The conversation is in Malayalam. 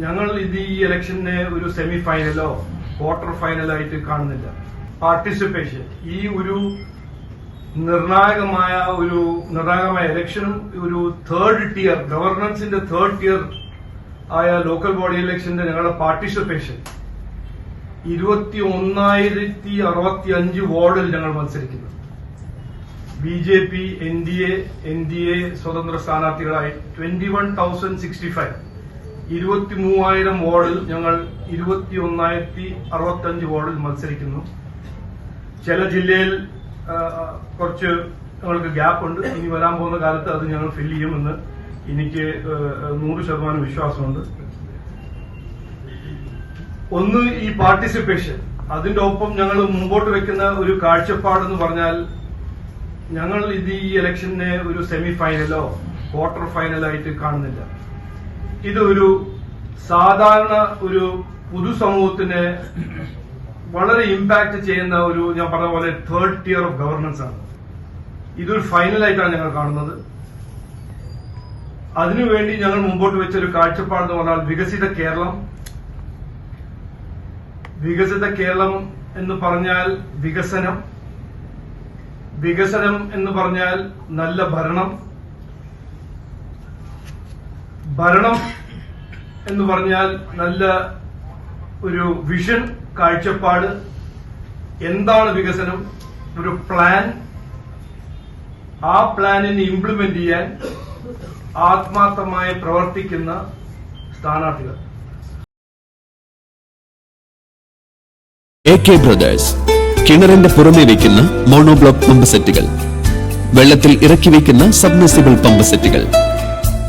ഞങ്ങൾ ഇത് ഈ ഇലക്ഷനെ ഒരു സെമി ഫൈനലോ ക്വാർട്ടർ ഫൈനലോ ആയിട്ട് കാണുന്നില്ല. പാർട്ടിസിപ്പേഷൻ ഈ ഒരു നിർണായകമായ ഒരു നിർണായകമായ ഇലക്ഷൻ ഒരു തേർഡ് ടിയർ ഗവർണൻസിന്റെ തേർഡ് ടിയർ ആയ ലോക്കൽ ബോഡി ഇലക്ഷന്റെ ഞങ്ങളുടെ പാർട്ടിസിപ്പേഷൻ ഇരുപത്തി ഒന്നായിരത്തി അറുപത്തി അഞ്ച് വാർഡിൽ ഞങ്ങൾ മത്സരിക്കുന്നു. B J P N D A N D A സ്വതന്ത്ര സ്ഥാനാർത്ഥികളായി twenty one thousand sixty five ഇരുപത്തി മൂവായിരം വാർഡിൽ ഞങ്ങൾ ഇരുപത്തി ഒന്നായിരത്തി അറുപത്തി അഞ്ച് വാർഡിൽ മത്സരിക്കുന്നു. ചില ജില്ലയിൽ കുറച്ച് ഞങ്ങൾക്ക് ഗ്യാപ്പ് ഉണ്ട് ഇനി വരാൻ പോകുന്ന കാലത്ത് അത് ഞങ്ങൾ ഫില്ല് ചെയ്യുമെന്ന് എനിക്ക് നൂറ് ശതമാനം വിശ്വാസമുണ്ട്. ഒന്ന് ഈ പാർട്ടിസിപ്പേഷൻ അതിന്റെ ഒപ്പം ഞങ്ങൾ മുമ്പോട്ട് വെക്കുന്ന ഒരു കാഴ്ചപ്പാടെന്ന് പറഞ്ഞാൽ ഞങ്ങൾ ഇത് ഈ ഇലക്ഷനെ ഒരു സെമി ഫൈനലോ ക്വാർട്ടർ ഫൈനലോ ആയിട്ട് കാണുന്നില്ല. ഇത് ഒരു സാധാരണ ഒരു പൊതുസമൂഹത്തിന് വളരെ ഇമ്പാക്ട് ചെയ്യുന്ന ഒരു ഞാൻ പറഞ്ഞ പോലെ തേർഡ് ടിയർ ഓഫ് ഗവർണൻസ് ആണ്. ഇതൊരു ഫൈനലായിട്ടാണ് ഞങ്ങൾ കാണുന്നത്. അതിനുവേണ്ടി ഞങ്ങൾ മുമ്പോട്ട് വെച്ച ഒരു കാഴ്ചപ്പാടെന്ന് പറഞ്ഞാൽ വികസിത കേരളം. വികസിത കേരളം എന്ന് പറഞ്ഞാൽ വികസനം. വികസനം എന്ന് പറഞ്ഞാൽ നല്ല ഭരണം. ഭരണം എന്ന് പറഞ്ഞാൽ നല്ല ഒരു വിഷൻ കാഴ്ചപ്പാട് എന്താണ് വികസനം ഒരു പ്ലാൻ ആ പ്ലാനിനെ ഇംപ്ലിമെന്റ് ചെയ്യാൻ ആത്മാർത്ഥമായി പ്രവർത്തിക്കുന്ന സ്ഥാനാർത്ഥികൾ. എ കെ ബ്രദേഴ്സ് കിണറിന്റെ പുറമെ വയ്ക്കുന്ന മോണോബ്ലോക്ക് പമ്പ് സെറ്റുകൾ വെള്ളത്തിൽ ഇറക്കി വയ്ക്കുന്ന സബ്മിസിബിൾ പമ്പ് സെറ്റുകൾ